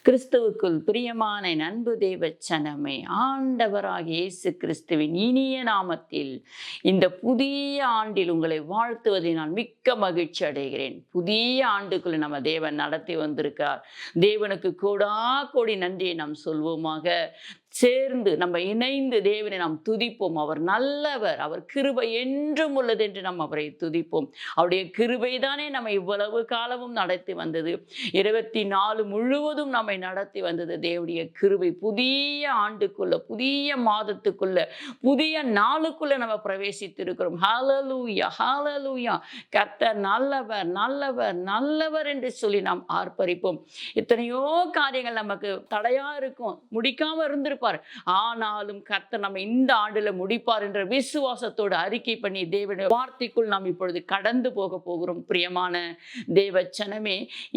கிறிஸ்துவுக்குள் பிரியமான நண்பு தேவச்சனமே ஆண்டவராக இயேசு கிறிஸ்துவின் இனிய நாமத்தில் இந்த புதிய ஆண்டில் உங்களை வாழ்த்துவதை நான் மிக்க மகிழ்ச்சி அடைகிறேன். புதிய ஆண்டுக்குள்ள நம்ம தேவன் நடத்தி வந்திருக்கார். தேவனுக்கு கூடா கோடி நன்றியை நாம் சொல்வோமாக. சேர்ந்து நம்ம இணைந்து தேவனை நாம் துதிப்போம். அவர் நல்லவர். அவர் கிருபை என்றும் உள்ளது என்று நாம் அவரை துதிப்போம். அவருடைய கிருபை தானே நம்ம இவ்வளவு காலமும் நடத்தி வந்தது. இருபத்தி நாலு முழுவதும் நம்மை நடத்தி வந்தது தேவனுடைய கிருபை. புதிய ஆண்டுக்குள்ள புதிய மாதத்துக்குள்ள புதிய நாளுக்குள்ள நம்ம பிரவேசித்திருக்கிறோம். ஹலலூயா ஹலலூயா கர்த்தர் நல்லவர் நல்லவர் நல்லவர் என்று சொல்லி நாம் ஆர்ப்பரிப்போம். எத்தனையோ காரியங்கள் நமக்கு தடையா இருக்கும். முடிக்காம இருந்திருக்கும். இருந்திருப்பார் ஆனாலும் கர்த்தர் நம்ம இந்த ஆண்டில் முடிப்பார் என்ற விசுவாசத்தோடு அறிக்கை பண்ணி தேவனுடைய வார்த்தைக்குள் நாம் இப்பொழுது கடந்து போக போகிறோம். பிரியமான தேவ சனமே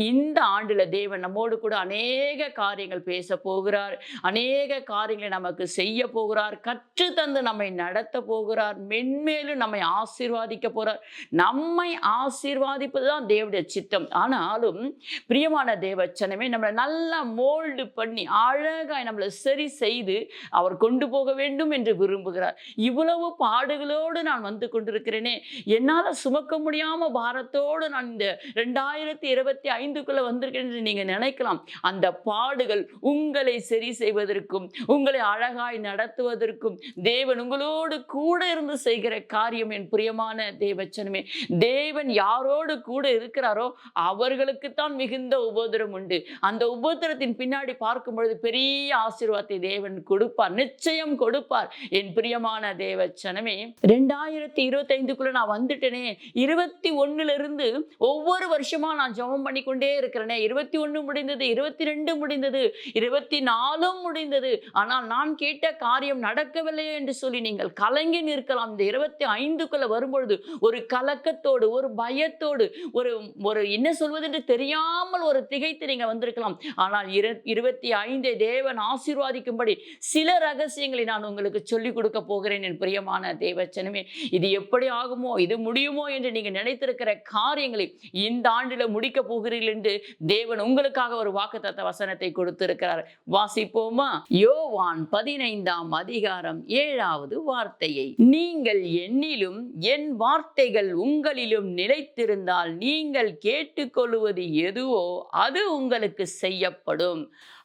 இந்த ஆண்டில் தேவன் நம்மோடு கூட அநேக காரியங்கள் பேச போகிறார். அநேக காரியங்களை நமக்கு செய்ய போகிறார். கற்று தந்து நம்மை நடத்த போகிறார். மென்மேலும் நம்மை ஆசீர்வாதிக்க போகிறார். நம்மை ஆசீர்வாதிப்பது தான் தேவனுடைய சித்தம். ஆனாலும் பிரியமான தேவச்சனமே நம்மளை நல்லா மோல்டு பண்ணி அழகாய் நம்மளை சரி செய்ய செய்து அவர் கொண்டு போக வேண்டும் என்று விரும்புகிறார். இவ்வளவு பாடுகளோடு நான் வந்து கொண்டிருக்கிறேனே. என்னால் சுமக்க முடியாம பாரத்தோடு நான் இந்த ரெண்டாயிரத்தி இருபத்தி ஐந்துக்குள்ள வந்திருக்கேன் என்று நீங்க நினைக்கலாம். அந்த பாடுகள் உங்களை சரி செய்வதற்கும் உங்களை அழகாய் நடத்துவதற்கும் தேவன் உங்களோடு கூட இருந்து செய்கிற காரியம் என் பிரியமான தேவச்சனமே. தேவன் யாரோடு கூட இருக்கிறாரோ அவர்களுக்குத்தான் மிகுந்த உபோதரம் உண்டு. அந்த உபோதரத்தின் பின்னாடி பார்க்கும் பொழுது பெரிய ஆசீர்வாதத்தை தேவன் கொடுப்பார் நிச்சயம் கொடுப்பார். என் பிரியமான தேவச்சனமே ரெண்டாயிரத்தி இருபத்தைந்துக்குள்ள நான் வந்துட்டேனே. இருபத்தி ஒண்ணுல இருந்து ஒவ்வொரு வருஷமா நான் ஜெபம் பண்ணிக்கொண்டே இருக்கிறேனே. இருபத்தி ஒண்ணு முடிந்தது இருபத்தி ரெண்டு முடிந்தது இருபத்தி நாலும் முடிந்தது. ஆனால் நான் கேட்ட காரியம் நடக்கவில்லையே என்று சொல்லி நீங்கள் கலங்கி நிற்கலாம். இந்த இருபத்தி ஐந்துக்குள்ள வரும்பொழுது ஒரு கலக்கத்தோடு ஒரு பயத்தோடு ஒரு ஒரு என்ன சொல்வது என்று தெரியாமல் ஒரு திகைத்து நீங்கள் வந்திருக்கலாம். ஆனால் இரு இருபத்தி ஐந்தை தேவன் ஆசீர்வாதிக்கும்படி சில ரகசியங்களை நான் உங்களுக்கு சொல்லிக் கொடுக்க போகிறேன் என் பிரியமான தேவச்சனமே. இது எப்படி ஆகுமோ இது முடியுமோ என்று நீங்க நினைத்திருக்கிற காரியங்களை இந்த ஆண்டில் முடிக்க போகிறீர்கள் என்று தேவன் உங்களுக்காக ஒரு வாக்குத்தத்த வசனத்தை கொடுத்திருக்கிறார். வாசிப்போமா? யோவான் பதினைந்தாம் அதிகாரம் ஏழாவது வார்த்தையை. நீங்கள் என்னிலும் என் வார்த்தைகள் உங்களிலும் நிலைத்திருந்தால் நீங்கள் கேட்டுக்கொள்வது எதுவோ அது உங்களுக்கு செய்யப்படும்.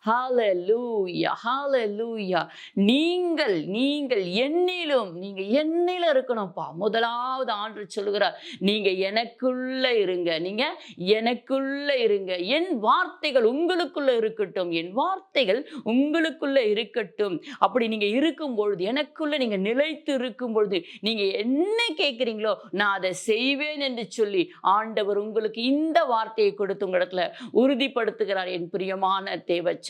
ஹாலலூயா ஹாலலூயா நீங்கள் நீங்கள் என்னிலும் நீங்க என்னில இருக்கணும்ப்பா. முதலாவது ஆண்டு சொல்லுகிறார் நீங்க எனக்குள்ள இருங்க நீங்க எனக்குள்ள இருங்க. என் வார்த்தைகள் உங்களுக்குள்ள இருக்கட்டும் என் வார்த்தைகள் உங்களுக்குள்ள இருக்கட்டும். அப்படி நீங்க இருக்கும் பொழுது எனக்குள்ள நீங்க நிலைத்து இருக்கும் பொழுது நீங்க என்ன கேட்குறீங்களோ நான் அதை செய்வேன் என்று சொல்லி ஆண்டவர் உங்களுக்கு இந்த வார்த்தையை கொடுத்து உங்க இடத்துல உறுதிப்படுத்துகிறார். என் பிரியமான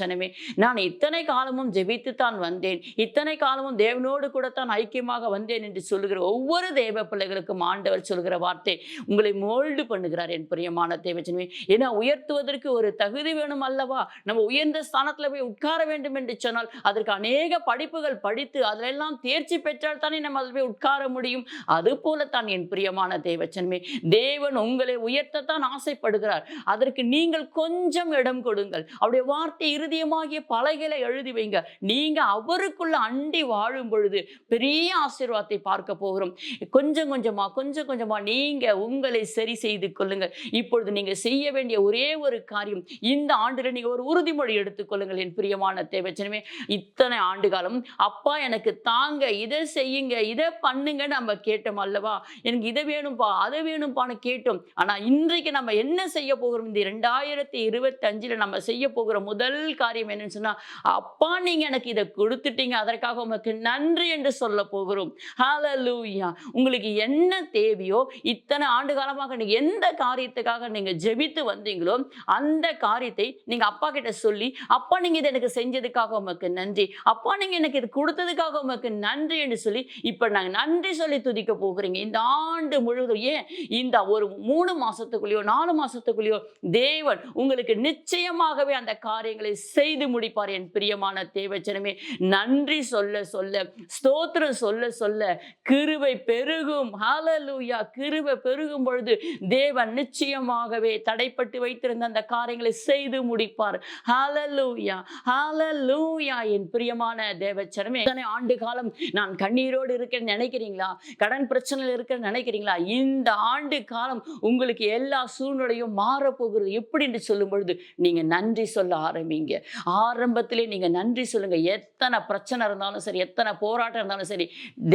தேவச்சனமே நான் இத்தனை காலமும் ஜெபித்து தான் வந்தேன். இத்தனை காலமும் தேவனோடு கூட தான் ஐக்கியமாக வந்தேன் என்று சொல்லுகிற ஒவ்வொரு தேவ பிள்ளைகளுக்கும் ஆண்டவர் சொல்கிற வார்த்தை உங்களை மோல்டு பண்ணுகிறார் என் பிரியமான தேவச்சனமே ஏன்னா உயர்த்துவதற்கு ஒரு தகுதி வேணும் அல்லவா? நம்ம உயர்ந்த ஸ்தானத்தில் போய் உட்கார வேண்டும் என்று சொன்னால் அதற்கு அநேக படிப்புகள் படித்து அதிலெல்லாம் தேர்ச்சி பெற்றால் தானே நம்ம அதில் போய் உட்கார முடியும். அது போலத்தான் என் பிரியமான தேவச்சனமே தேவன் உங்களை உயர்த்தத்தான் ஆசைப்படுகிறார். அதற்கு நீங்கள் கொஞ்சம் இடம் கொடுங்கள். அவருடைய வார்த்தை இருதயமாகிய பலகைகளை எழுதி வைங்க. நீங்க அவருக்குள்ள அண்டி வாழும் பொழுது பெரிய ஆசீர்வாதத்தை பார்க்க போகிறோம். கொஞ்சம் கொஞ்சமா கொஞ்சம் கொஞ்சமா நீங்க உங்களை சரி செய்து கொள்ளுங்க இப்பொழுது நீங்க செய்ய வேண்டிய ஒரே ஒரு காரியம் இந்த ஆண்டுல நீங்க ஒரு உறுதிமொழி எடுத்துக்கொள்ளுங்கள் என் பிரியமான தேவச்சனமே இத்தனை ஆண்டு காலம் அப்பா எனக்கு தாங்க இதை செய்யுங்க இதை பண்ணுங்க நம்ம கேட்டோம் அல்லவா? எனக்கு இதை வேணும்பா அதை வேணும்பான்னு கேட்டோம். ஆனா இன்றைக்கு நம்ம என்ன செய்ய போகிறோம்? இந்த ரெண்டாயிரத்தி இருபத்தஞ்சில் நம்ம செய்ய போகிற முதல் காரியம் என்னன்னு சொன்னா அப்பா நீங்க எனக்கு இதை கொடுத்துட்டீங்க. அதற்காக உமக்கு நன்றி என்று சொல்ல போகிறோம். ஹalleluya உங்களுக்கு என்ன தேவையோ இத்தனை ஆண்டு காலமாக நீங்க எந்த காரியத்துக்காக நீங்க ஜெபித்து வந்தீங்களோ அந்த காரியத்தை நீங்க அப்பா கிட்ட சொல்லி அப்பா நீங்க இதை எனக்கு செஞ்சதுக்காக உமக்கு நன்றி. அப்பா நீங்க எனக்கு இது கொடுத்ததுக்காக உமக்கு நன்றி என்று சொல்லி இப்ப நாங்க நன்றி சொல்லி துதிக்க போகிறீங்க. இந்த ஆண்டு முழுவதும் ஏன்? இந்த ஒரு மூணு மாசத்துக்குள்ளேயோ நாலு மாசத்துக்குள்ளேயோ தேவன் உங்களுக்கு நிச்சயமாகவே அந்த காரியங்களை செய்து முடிப்பார் என் பிரியமான தேவச்சனமே நன்றி சொல்ல சொல்ல ஸ்தோத்திரம் சொல்ல சொல்ல கிருவை பெருகும். ஹாலலூயா கிருவை பெருகும் பொழுது தேவன் நிச்சயமாகவே தடைப்பட்டு வைத்திருந்த அந்த காரியங்களை செய்து முடிப்பார். ஹாலலூயா ஹாலலூயா என் பிரியமான தேவச்சனமே இத்தனை ஆண்டு காலம் நான் கண்ணீரோடு இருக்கேன்னு நினைக்கிறீங்களா? கடன் பிரச்சனையில் இருக்கேன்னு நினைக்கிறீங்களா? இந்த ஆண்டு காலம் உங்களுக்கு எல்லா சூழ்நிலையும் மாறப்போகிறது. எப்படின்னு சொல்லும் பொழுது நீங்க நன்றி சொல்ல ஆரம்பிங்க. ஆரம்பத்திலே நீங்க நன்றி சொல்லுங்க. எத்தனை பிரச்சனை இருந்தாலும் சரி எத்தனை போராட்டம் இருந்தாலும் சரி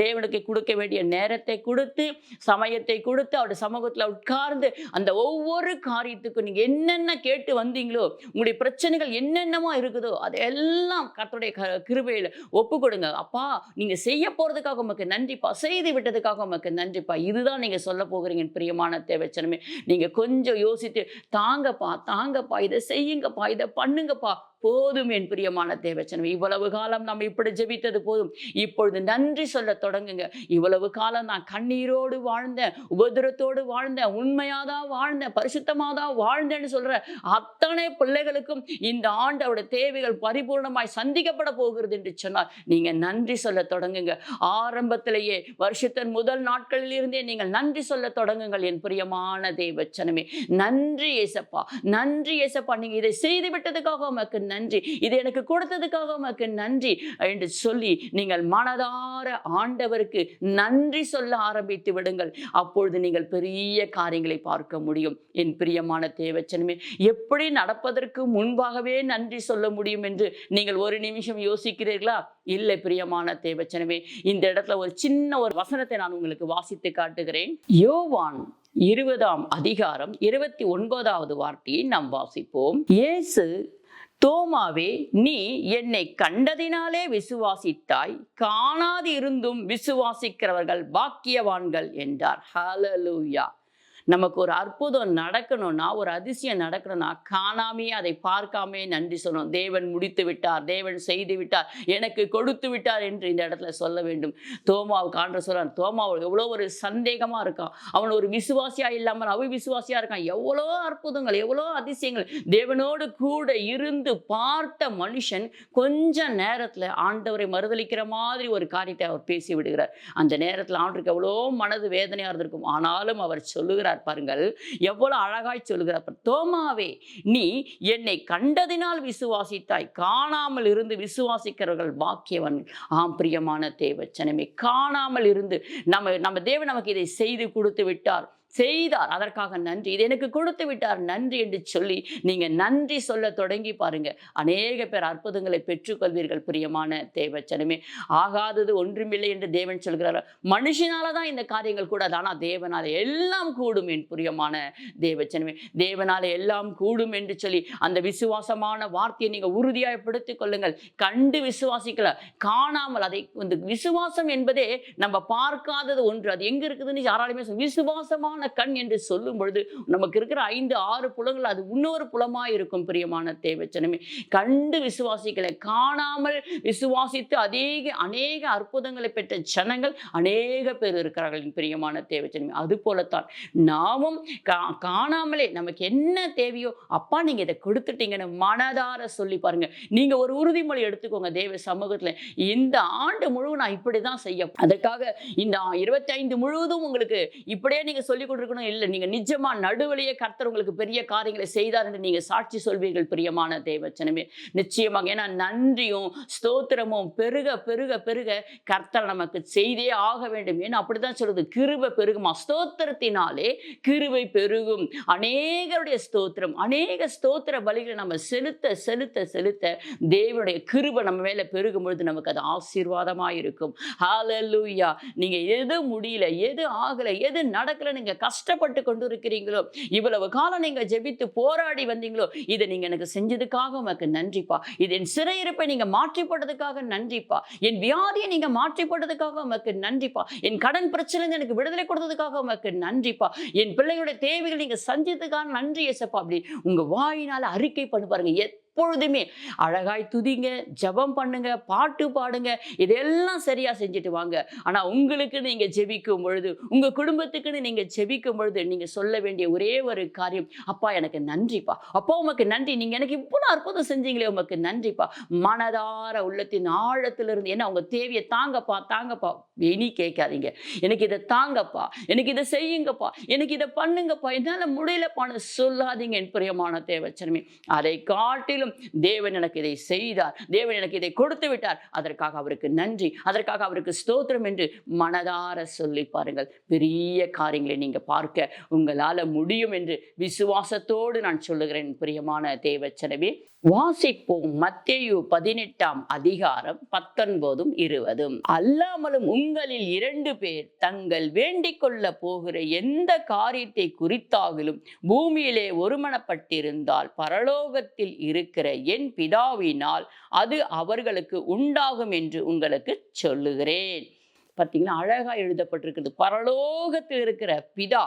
தேவனுக்கு கொடுக்க வேண்டிய நேரத்தை கொடுத்து சமயத்தை கொடுத்து அவருடைய சமூகத்தில் உட்கார்ந்து அந்த ஒவ்வொரு காரியத்துக்கும் நீங்க என்னென்ன கேட்டு வந்தீங்களோ உங்களுடைய பிரச்சனைகள் என்னென்னமா இருக்குதோ அதெல்லாம் கத்தோடைய க கிருபையில் ஒப்பு கொடுங்க. அப்பா நீங்க செய்ய போகிறதுக்காக உமக்கு நன்றிப்பா. செய்து விட்டதுக்காக உமக்கு நன்றிப்பா. இதுதான் நீங்க சொல்ல போகிறீங்க பிரியமான தேவச்சனமே. நீங்க கொஞ்சம் யோசித்து தாங்கப்பா தாங்கப்பா இதை செய்யுங்கப்பா இதை பண்ணுங்கப்பா போதும் என் பிரியமான தேவச்சனம். இவ்வளவு காலம் நம்ம இப்படி ஜெபித்தது போதும். இப்பொழுது நன்றி சொல்ல தொடங்குங்க. இவ்வளவு காலம் நான் கண்ணீரோடு வாழ்ந்தேன் உபதிரத்தோடு வாழ்ந்தேன் உண்மையாதான் வாழ்ந்தேன் பரிசுத்தமாதான் வாழ்ந்தேன்னு சொல்ற அத்தனை பிள்ளைகளுக்கும் இந்த ஆண்டோட தேவைகள் பரிபூர்ணமாய் சந்திக்கப்பட போகிறது என்று சொன்னால் நீங்க நன்றி சொல்ல தொடங்குங்க. ஆரம்பத்திலேயே வருஷத்தின் முதல் நாட்களில் இருந்தே நீங்கள் நன்றி சொல்ல தொடங்குங்கள் என் பிரியமான தேவச்சனமே. நன்றி ஏசப்பா நன்றி ஏசப்பா. நீங்க இதை செய்து விட்டதுக்காக உமக்கு நன்றி. இது எனக்கு கொடுத்ததுக்காக உமக்கு நன்றி என்று சொல்லி நீங்கள் மனதார ஆண்டவருக்கு நன்றி சொல்ல ஆரம்பித்து விடுங்கள். அப்பொழுது நீங்கள் பெரிய காரியங்களை பார்க்க முடியும். என் பிரியமான தேவச்சனமே எப்படி நடப்பதற்கு முன்பாகவே நன்றி சொல்ல முடியும் என்று நீங்கள் ஒரு நிமிஷம் யோசிக்கிறீர்களா? இல்லை பிரியமான தேவச்சனமே இந்த இடத்துல ஒரு சின்ன ஒரு வசனத்தை நான் உங்களுக்கு வாசித்து காட்டுகிறேன். யோவான் இருபதாம் அதிகாரம் இருபத்தி ஒன்பதாவது வார்த்தையை நாம் வாசிப்போம். இயேசு தோமாவே நீ என்னை கண்டதினாலே விசுவாசித்தாய் காணாது இருந்தும் விசுவாசிக்கிறவர்கள் பாக்கியவான்கள் என்றார். ஹலலூயா நமக்கு ஒரு அற்புதம் நடக்கணும்னா ஒரு அதிசயம் நடக்கணும்னா காணாமையே அதை பார்க்காமே நன்றி சொல்லணும். தேவன் முடித்து விட்டார் தேவன் செய்து விட்டார் எனக்கு கொடுத்து விட்டார் என்று இந்த இடத்துல சொல்ல வேண்டும். தோமாவுக்கு ஆண்டு சொல்கிறான் தோமாவுக்கு எவ்வளோ ஒரு சந்தேகமாக இருக்கான். அவன் ஒரு விசுவாசியாக இல்லாமல் அவி இருக்கான். எவ்வளோ அற்புதங்கள் எவ்வளோ அதிசயங்கள். தேவனோடு கூட இருந்து பார்த்த மனுஷன் கொஞ்ச நேரத்தில் ஆண்டவரை மறுதளிக்கிற மாதிரி ஒரு காரியத்தை அவர் பேசி விடுகிறார். அந்த நேரத்தில் ஆண்டுக்கு எவ்வளோ மனது வேதனையாக இருந்திருக்கும். ஆனாலும் அவர் சொல்லுகிறார் பாருங்கள். எவ்வளவு அழகாய் சொல்லுகிறார் தோமாவே நீ என்னை கண்டதினால் விசுவாசித்தாய். காணாமல் இருந்து விசுவாசிக்கிறவர்கள் பாக்கியவன் ஆம் பிரியமான தேவச்சனமே காணாமல் இருந்து நம்ம நம்ம தேவன் நமக்கு இதை செய்து கொடுத்து விட்டார். செய்தார். அதற்காக நன்றி. இது எனக்கு கொடுத்து விட்டார். நன்றி என்று சொல்லி நீங்க நன்றி சொல்ல தொடங்கி பாருங்க. அநேக பேர் அற்புதங்களை பெற்றுக்கொள்வீர்கள் பிரியமான தேவச்சனமே. ஆகாதது ஒன்றுமில்லை என்று தேவன் சொல்கிறார். மனுஷனால தான் இந்த காரியங்கள் கூடாது. ஆனால் தேவனால எல்லாம் கூடும் என் பிரியமான தேவச்சனமே. தேவனால எல்லாம் கூடும் என்று சொல்லி அந்த விசுவாசமான வார்த்தையை நீங்க உறுதியாய் படுத்திக் கொள்ளுங்கள். கண்டு விசுவாசிக்கல. காணாமல் அதை இந்த விசுவாசம் என்பதே நம்ம பார்க்காதது ஒன்று. அது எங்க இருக்குதுன்னு யாராலுமே விசுவாசமான கண் என்று சொல்லும் பொழுது நமக்கு இருக்கிற ஐந்து ஆறு புலங்கள் அது இன்னொரு புலமாக இருக்கும் பிரியமான தேவச்சனமே. கண்டு விசுவாசிக்கலை காணாமல் விசுவாசித்து அதேக அநேக அற்புதங்களை பெற்ற ஜனங்கள் அநேக பேர் இருக்கிறார்கள் பிரியமான தேவச்சனமே. அது போலத்தான் நாமும் கா காணாமலே நமக்கு என்ன தேவையோ அப்பா நீங்க இதை கொடுத்துட்டீங்கன்னு மனதார சொல்லி பாருங்க. நீங்க ஒரு உறுதிமொழி எடுத்துக்கோங்க தேவ சமூகத்துல. இந்த ஆண்டு முழுவதும் நான் இப்படி தான் செய்ய அதற்காக இந்த இருபத்தைந்து முழுவதும் உங்களுக்கு இப்படியே நீங்க சொல்லி கொடுக்கணும் இல்லை நீங்கள் நிஜமாக நடுவிலேயே கர்த்தர் உங்களுக்கு பெரிய காரியங்களை செய்தார் என்று நீங்கள் சாட்சி சொல்வீர்கள் பிரியமான தேவச்சனமே. நிச்சயமாக ஏன்னா நன்றியும் ஸ்தோத்திரமும் பெருக பெருக பெருக கர்த்தர் நமக்கு செய்தே ஆக வேண்டும். ஏன்னா அப்படி தான் சொல்லுது கிருபை பெருகுமா? ஸ்தோத்திரத்தினாலே கிருபை பெருகும். அநேகருடைய ஸ்தோத்திரம் அநேக ஸ்தோத்திர பலிகளை நம்ம செலுத்த செலுத்த செலுத்த தேவனுடைய கிருபை நம்ம மேலே பெருகும் பொழுது நமக்கு அது ஆசீர்வாதமாக இருக்கும் ஹalleluya நீங்கள் எது முடியல எது ஆகலை எது நடக்கலை நீங்கள் கஷ்டப்பட்டு கொண்டு இருக்கிறீங்களோ இவ்வளவு காலம் நீங்க ஜெபித்து போராடி வந்தீங்களோ? இதை நீங்க எனக்கு செஞ்சதுக்காக உமக்கு நன்றிப்பா. இது என் சிறையிருப்பை நீங்க மாற்றி போட்டதுக்காக நன்றிப்பா. என் வியாதியை நீங்க மாற்றி போட்டதுக்காக உமக்கு நன்றிப்பா. என் கடன் பிரச்சனை எனக்கு விடுதலை கொடுத்ததுக்காக உமக்கு நன்றிப்பா. என் பிள்ளையோட தேவைகள் நீங்க சந்தித்ததுக்காக நன்றி எசப்பா அப்படி உங்க வாயினால அறிக்கை பண்ணு பாருங்க. எப்பொழுதுமே அழகாய் துதிங்க ஜெபம் பண்ணுங்க பாட்டு பாடுங்க இதெல்லாம் சரியா செஞ்சுட்டு வாங்க. ஆனா உங்களுக்கு நீங்க ஜெபிக்கும் பொழுது உங்க குடும்பத்துக்குன்னு நீங்க ஜெபிக்கும் பொழுது நீங்க சொல்ல வேண்டிய ஒரே ஒரு காரியம் அப்பா எனக்கு நன்றிப்பா. அப்பா உமக்கு நன்றி. நீங்க எனக்கு இவ்வளவு அற்புதம் செஞ்சீங்களே உமக்கு நன்றிப்பா. மனதார உள்ளத்தின் ஆழத்திலிருந்து ஏன்னா உங்க தேவையை தாங்கப்பா தாங்கப்பா. இனி கேட்காதீங்க. எனக்கு இதை தாங்கப்பா. எனக்கு இதை செய்யுங்கப்பா. எனக்கு இதை பண்ணுங்கப்பா. என்னால முடியலப்பான்னு சொல்லாதீங்க என் பிரியமான தேவச்சனமே அதை காட்டிலும் தேவன் எனக்கு இதை செய்தார். தேவன் எனக்கு இதை கொடுத்து விட்டார். அதற்காக அவருக்கு நன்றி. அதற்காக அவருக்கு ஸ்தோத்திரம் என்று மனதார சொல்லி பாருங்கள். பெரிய காரியங்களை நீங்க பார்க்க உங்களால முடியும் என்று விசுவாசத்தோடு நான் சொல்லுகிறேன் பிரியமான தேவச்சனவே வாசிப்போம் மத்தேயு பதினெட்டாம் அதிகாரம் பத்தொன்பதும் இருபதும். அல்லாமலும் உங்களில் இரண்டு பேர் தங்கள் வேண்டிக் கொள்ள போகிற எந்த காரியத்தை குறித்தாகிலும் பூமியிலே ஒருமனப்பட்டிருந்தால் பரலோகத்தில் இருக்கிற என் பிதாவினால் அது அவர்களுக்கு உண்டாகும் என்று உங்களுக்கு சொல்லுகிறேன். பார்த்தீங்களா அழகா எழுதப்பட்டிருக்கிறது. பரலோகத்தில் இருக்கிற பிதா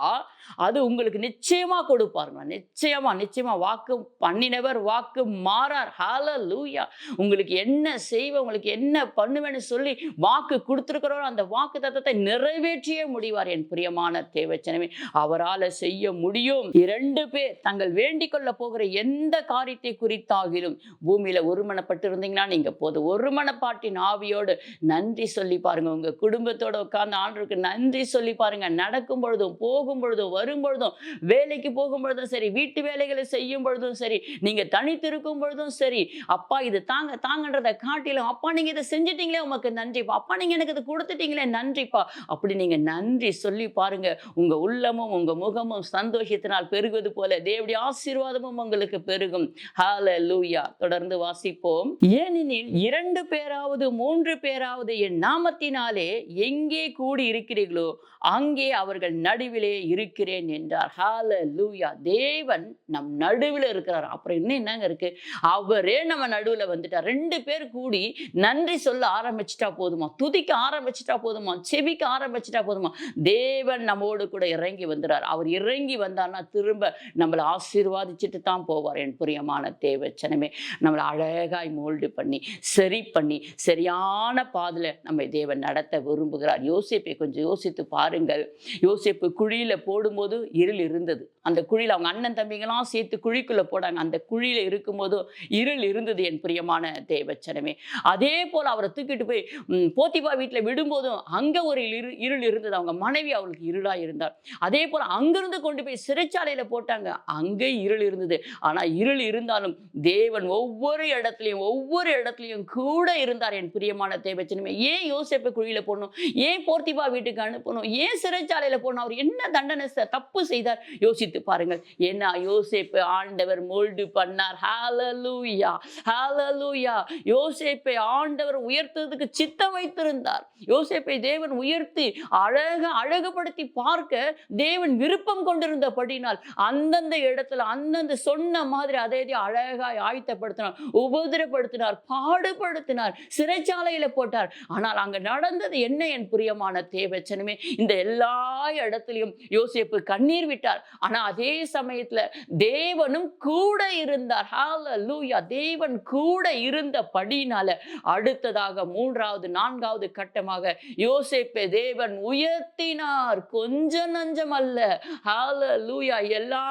அது உங்களுக்கு நிச்சயமா கொடுப்பாருங்க. நிச்சயமா நிச்சயமா வாக்கு பண்ணினவர் வாக்கு மாறார். ஹால லூயா உங்களுக்கு என்ன செய்வ உங்களுக்கு என்ன பண்ணுவேன்னு சொல்லி வாக்கு கொடுத்துருக்கிறோம் அந்த வாக்கு தத்தத்தை நிறைவேற்றியே முடிவார் என் பிரியமான தேவச்சனமே. அவரால் செய்ய முடியும். இரண்டு பேர் தங்கள் வேண்டிக் கொள்ள போகிற எந்த காரியத்தை குறித்தாகிலும் பூமியில ஒருமனப்பட்டு இருந்தீங்கன்னா நீங்க போதும். ஒருமனப்பாட்டின் ஆவியோடு நன்றி சொல்லி பாருங்க. உங்க குடும்பத்தோட உட்கார்ந்து ஆண்டவருக்கு நன்றி சொல்லி பாருங்க. நடக்கும் பொழுதும் போகும் பொழுதும் வரும் பொழுதும் வேலைக்கு போகும் பொழுதும் சரி வீட்டு வேலைகளை செய்யும் பொழுதும் சரி நீங்க தனித்திருக்கும் பொழுதும் சரி அப்பா இது தாங்க தாங்கன்றதை காட்டிலும் அப்பா நீங்க இதை செஞ்சிட்டீங்களே உமக்கு நன்றிப்பா. அப்பா நீங்க எனக்கு இது கொடுத்துட்டீங்களே நன்றிப்பா. அப்படி நீங்க நன்றி சொல்லி பாருங்க. உங்க உள்ளமும் உங்க முகமும் சந்தோஷத்தினால் பெருகுவது போல தேவடைய ஆசீர்வாதமும் உங்களுக்கு பெருகும். ஹால லூயா தொடர்ந்து வாசிப்போம். ஏனெனில் இரண்டு பேராவது மூன்று பேராவது என் நாமத்தினாலே எங்கே கூடி இருக்கிறீர்களோ அங்கே அவர்கள் நடுவிலே இருக்கிறேன் என்றார். ஹால லூயா தேவன் நம் நடுவில் இருக்கிறார். அப்புறம் இன்னும் என்னங்க இருக்கு? அவரே நம்ம நடுவில் வந்துட்டார். ரெண்டு பேர் கூடி நன்றி சொல்ல ஆரம்பிச்சிட்டா போதுமா? துதிக்க ஆரம்பிச்சிட்டா போதுமா? செவிக்க ஆரம்பிச்சிட்டா போதுமா? தேவன் நம்மோடு கூட இறங்கி வந்துறார். அவர் இறங்கி வந்தார்னா திரும்ப நம்மளை ஆசீர்வாதிச்சுட்டு தான் போவார். என் பிரியமான தேவச்சனமே நம்மளை அழகாய் மோல்டு பண்ணி சரி பண்ணி சரியான பாதையில் நம்ம தேவன் நடத்த விரும்புகிறார். யோசிப்பை கொஞ்சம் யோசித்து பாருங்கள். யோசிப்பு குழியில் போடும்போது இருள் இருந்தது. அந்த குழியில் அவங்க அண்ணன் தம்பிங்கெல்லாம் சேர்த்து குழிக்குள்ளே போடாங்க. அந்த குழியில் இருக்கும்போது இருள் இருந்தது என் பிரியமான தேவச்சனமே. அதே போல் அவரை தூக்கிட்டு போய் போத்திபா வீட்டில் விடும்போதும் அங்கே ஒரு இரு இருள் இருந்தது. அவங்க மனைவி அவளுக்கு இருளாக இருந்தார் அதே போல் அங்கிருந்து கொண்டு போய் சிறைச்சாலையில் போட்டாங்க. அங்கே இருள் இருந்தது. ஆனால் இருள் இருந்தாலும் தேவன் ஒவ்வொரு இடத்துலையும் ஒவ்வொரு இடத்துலையும் கூட இருந்தார் என் பிரியமான தேவச்சனமே. ஏன் யோசிப்பை குழியில் போடணும்? ஏன் போர்த்திபா வீட்டுக்கு அனுப்பணும்? ஏன் சிறைச்சாலையில் போடணும்? அவர் என்ன தண்டனை தப்பு செய்தார்? யோசித்து பாருங்கள். ஏன்னா யோசேப்பை ஆண்டவர் மோல்டு பண்ணார். ஹாலலூயா ஹாலலூயா யோசேப்பை ஆண்டவர் உயர்த்ததுக்கு சித்தம் வைத்திருந்தார். யோசேப்பை தேவன் உயர்த்தி அழக அழகுபடுத்தி பார்க்க தேவன் விருப்பம் கொண்டிருந்தபடினால் அந்தந்த இடத்துல அந்தந்த சொன்ன மாதிரி அதே அழகாய் ஆயத்தப்படுத்தினார் உபதிரப்படுத்தினார் பாடுபடுத்தினார் சிறைச்சாலையில் போட்டார். ஆனால் அங்க நடந்தது என்ன என் பிரியமான தேவச்சனமே? இந்த எல்லா இடத்துலையும் யோசிப்பு கண்ணீர் விட்டார். ஆனால் அதே சமயத்துல தேவனும் கூட இருந்தார். ஹalleluya தேவன் கூட இருந்தபடினால அடுத்ததாக மூன்றாவது நான்காவது கட்டமாக யோசேப்பை தேவன் உயர்த்தினார். கொஞ்சம் நஞ்சம் அல்ல. ஹalleluya எல்லா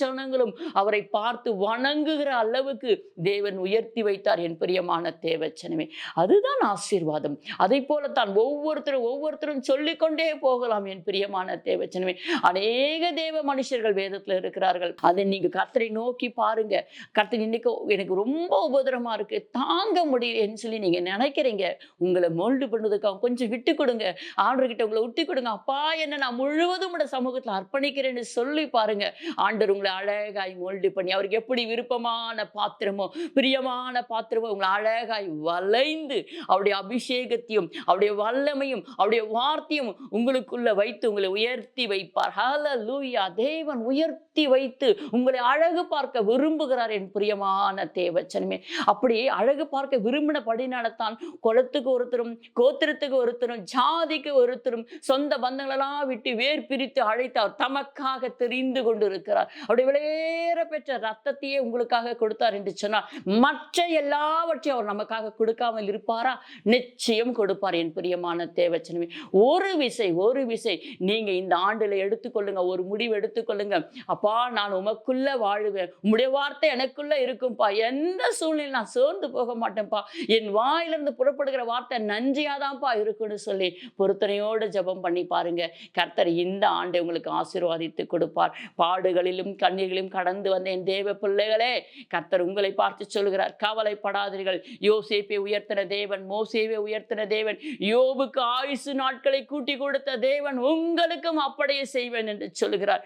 ஜனங்களும் அவரை பார்த்து வணங்குகிற அளவுக்கு தேவன் உயர்த்தி வைத்தார் என் பிரியமான தேவச்சனமே. அதுதான் ஆசீர்வாதம். அதை போலத்தான் ஒவ்வொருத்தரும் ஒவ்வொருத்தரும் சொல்லிக்கொண்டே போகலாம் என் பிரியமான தேவச்சனமே. அநேக தேவ மனுஷர்கள் வேதத்துல இருக்கிறார்கள். அதை நீங்க கர்த்தரை நோக்கி பாருங்க. கர்த்தர் இன்னைக்கு எனக்கு ரொம்ப உபதிரமா இருக்கு. தாங்க முடியலன்னு சொல்லி நீங்க நினைக்கிறீங்க. உங்களை மோல்டு பண்ணதுக்காக கொஞ்சம் விட்டு கொடுங்க. ஆண்டர்கிட்ட உங்களை விட்டு கொடுங்க. அப்பா என்ன நான் முழுவதும் உட சமூகத்தில் அர்ப்பணிக்கிறேன்னு சொல்லி பாருங்க. ஆண்டர் உங்களை அழகாய் மோல்டு பண்ணி அவருக்கு எப்படி விருப்பமான பாத்திரமோ பிரியமான பாத்திரமோ உங்களை அழகாய் வளைந்து அவருடைய அபிஷேகத்தையும் அவருடைய வல்லமையும் அவருடைய வார்த்தையும் உங்களுக்குள்ள வைத்து உங்களை உயர்த்தி வைப்பார். ஹalleluya தேவன் தேவன் உயர்த்தி வைத்து உங்களை அழகு பார்க்க விரும்புகிறார் என் பிரியமான தேவச்சனமே. அப்படி அழகு பார்க்க விரும்பினபடினால்தான் குளத்துக்கு ஒருத்தரும் கோத்திரத்துக்கு ஒருத்தரும் ஜாதிக்கு ஒருத்தரும் சொந்த பந்தங்களெல்லாம் விட்டு வேர் பிரித்து அழைத்து அவர் தமக்காக தெரிந்து கொண்டு இருக்கிறார் அப்படி விளையேற பெற்ற ரத்தத்தையே உங்களுக்காக கொடுத்தார் என்று சொன்னால் மற்ற எல்லாவற்றையும் அவர் நமக்காக கொடுக்காமல் இருப்பாரா? நிச்சயம் கொடுப்பார் என் பிரியமான தேவச்சனமே. ஒரு விசை ஒரு விசை. நீங்க இந்த ஆண்டுல எடுத்துக்கொள்ளுங்க ஒரு முடிவு எடுத்துக்கொள்ளுங்க. அப்பா நான் உமக்குள்ள வாழுவேன். உம்முடைய வார்த்தை எனக்குள்ள இருக்கும்பா. எந்த சூழ்நிலை நான் சோர்ந்து போக மாட்டேன்ப்பா. என் வாயிலிருந்து புறப்படுகிற வார்த்தை நஞ்சியாதான்ப்பா இருக்குன்னு சொல்லி பொருத்தனையோடு ஜபம் பண்ணி பாருங்க. கர்த்தர் இந்த ஆண்டை உங்களுக்கு ஆசீர்வாதித்து கொடுப்பார். பாடுகளிலும் கண்ணீர்களிலும் கடந்து வந்த என் தேவ பிள்ளைகளே கர்த்தர் உங்களை பார்த்து சொல்கிறார் கவலைப்படாதீர்கள். யோசேப்பை உயர்த்தின தேவன் மோசேவை உயர்த்தின தேவன் யோபுக்கு ஆயுசு நாட்களை கூட்டி கொடுத்த தேவன் உங்களுக்கும் அப்படியே செய்வேன் என்று சொல்கிறார்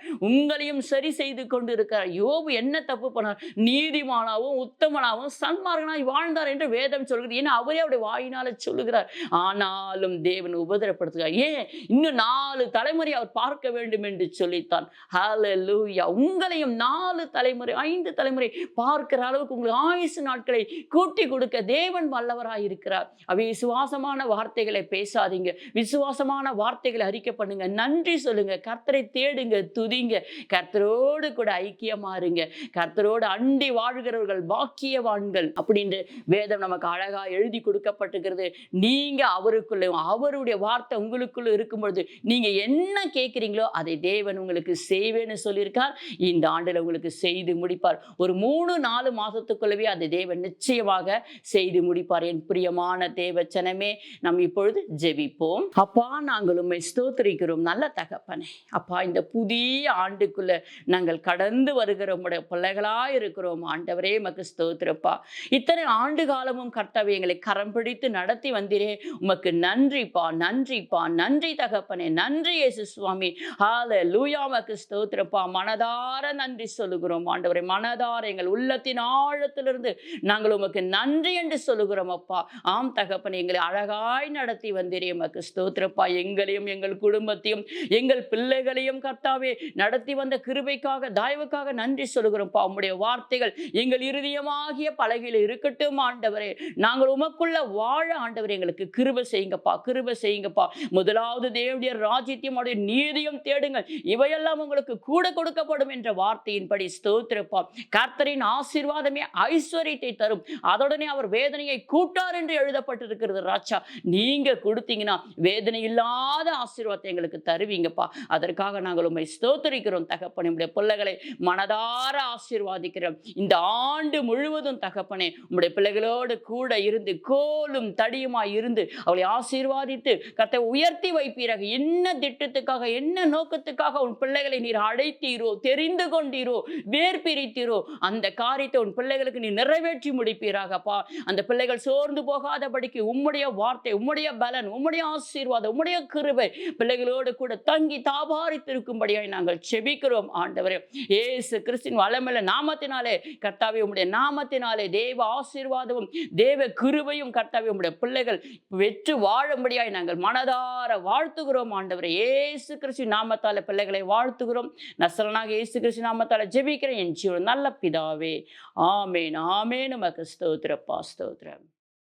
உங்களையும் சரி செய்து கொண்டு இருக்கிறார் யோபு என்ன தப்பு பண்ணார்? நீதிமானாவும் உத்தமனாவும் சன்மார்கனாய் வாழ்ந்தார் என்று வேதம் சொல்கிறது ஏன்னா அவரே அவருடைய வாயினால சொல்லுகிறார். ஆனாலும் தேவன் உபதிரப்படுத்துகிறார். ஏன்? இன்னும் நாலு தலைமுறை அவர் பார்க்க வேண்டும் என்று சொல்லித்தான். ஹalleluya உங்களையும் நாலு தலைமுறை ஐந்து தலைமுறை பார்க்கிற அளவுக்கு உங்களுக்கு ஆயுசு நாட்களை கூட்டி கொடுக்க தேவன் வல்லவராய் இருக்கிறார். அவிசுவாசமான வார்த்தைகளை பேசாதீங்க. விசுவாசமான வார்த்தைகளை அறிக்கை பண்ணுங்க. நன்றி சொல்லுங்க. கர்த்தரை தேடுங்க துதிங்க. கர்த்தரோடு கூட ஐக்கியமாருங்க கர்த்தரோடு அண்டி வாழ்கிறவர்கள் பாக்கியவான்கள் அப்படின்ற வேதம் நமக்கு அழகா எழுதி கொடுக்கப்பட்டிருக்கிறது. நீங்க அவருக்குள்ள அவருடைய வார்த்தை உங்களுக்குள்ள இருக்கும் பொழுது நீங்க என்ன கேட்குறீங்களோ அதை தேவன் உங்களுக்கு செய்வேன்னு சொல்லியிருக்கார். இந்த ஆண்டுல உங்களுக்கு செய்து முடிப்பார். ஒரு மூணு நாலு மாதத்துக்குள்ளவே அதை தேவன் நிச்சயமாக செய்து முடிப்பார். என் பிரியமான தேவச்சனமே நம் இப்பொழுது ஜெபிப்போம். அப்பா நாங்கள் உண்மை ஸ்தோத்திரிக்கிறோம். நல்ல தகப்பனே அப்பா இந்த புதிய ஆண்டுக்குள்ள நாங்கள் கடந்து வருகிற உடைய பிள்ளைகளா இருக்கிறோம். ஆண்டவரே மக்கு ஸ்தோத்திரப்பா. இத்தனை ஆண்டு காலமும் கர்த்தாவே எங்களை கரம் பிடித்து நடத்தி வந்திரே. உமக்கு நன்றிப்பா நன்றிப்பா நன்றி தகப்பனே நன்றி இயேசு சுவாமி. ஹால லூயாமக்கு ஸ்தோத்திரப்பா. மனதார நன்றி சொல்லுகிறோம். ஆண்டவரே மனதார எங்கள் உள்ளத்தின் ஆழத்திலிருந்து நாங்கள் உமக்கு நன்றி என்று சொல்லுகிறோம் அப்பா. ஆம் தகப்பனே எங்களை அழகாய் நடத்தி வந்திரே. மக்கு ஸ்தோத்திரப்பா. எங்களையும் எங்கள் குடும்பத்தையும் எங்கள் பிள்ளைகளையும் கர்த்தாவே நடத்தி வந்த கிருபைக்காக தயவுக்காக நன்றி சொல்லுகிறோம்ப்பா உம்முடைய வார்த்தைகள் எங்கள் இருதயமாகிய பலகையில் இருக்கட்டும் ஆண்டவரே. நாங்கள் உமக்குள்ள வாழ ஆண்டவர் எங்களுக்கு கிருப செய்யுங்கப்பா கிருப செய்யுங்கப்பா. முதலாவது தேவடைய ராஜ்யத்தையும் அவருடைய நீதியும் தேடுங்கள். இவையெல்லாம் உங்களுக்கு கூட கொடுக்கப்படும் என்ற வார்த்தையின்படி ஸ்தோத்திரப்பா. கர்த்தரின் ஆசீர்வாதமே ஐஸ்வர்யத்தை தரும். அதோடனே அவர் வேதனையை கூட்டார் என்று எழுதப்பட்டிருக்கிறது ராஜா. நீங்க கொடுத்தீங்கன்னா வேதனை இல்லாத ஆசீர்வாதத்தை எங்களுக்கு தருவீங்கப்பா. அதற்காக நாங்கள் உண்மை ஸ்தோத்தரிக்கிறோம் தகப்பனே உடைய பிள்ளைகளை மனதார ஆசீர்வாதிக்கிறோம். இந்த ஆண்டு முழுவதும் தகப்பனே உடைய பிள்ளைகளோடு கூட இருந்து கோலும் தடியுமாய் இருந்து அவளை ஆசீர்வாதித்து கத்தை உயர்த்தி வைப்பீராக. என்ன திட்டத்துக்காக என்ன நோக்கத்துக்காக உன் பிள்ளைகளை நீர் அழைத்தீரோ தெரிந்து கொண்டீரோ வேர் பிரித்தீரோ அந்த காரியத்தை உன் பிள்ளைகளுக்கு நீ நிறைவேற்றி முடிப்பீராகப்பா அந்த பிள்ளைகள் சோர்ந்து போகாதபடிக்கு உம்முடைய வார்த்தை உம்முடைய பலன் உம்முடைய ஆசீர்வாதம் உம்முடைய கிருபை பிள்ளைகளோடு கூட தங்கி தாபாரித்திருக்கும்படியாய் நாங்கள் செபி ஜெபிக்கிறோம் ஆண்டவரே. ஏசு கிறிஸ்தின் வளமில்ல நாமத்தினாலே கர்த்தாவே உம்முடைய நாமத்தினாலே தேவ ஆசீர்வாதமும் தேவ கிருபையும் கர்த்தாவே உம்முடைய பிள்ளைகள் வெற்று வாழும்படியாய் நாங்கள் மனதார வாழ்த்துகிறோம் ஆண்டவரே. ஏசு கிறிஸ்து நாமத்தால பிள்ளைகளை வாழ்த்துகிறோம். நசலனாக ஏசு கிறிஸ்து நாமத்தால ஜெபிக்கிறேன். என் ஜீவன் நல்ல பிதாவே. ஆமேன் ஆமேன். நமக்கு ஸ்தோத்திரப்பா ஸ்தோத்திரம்.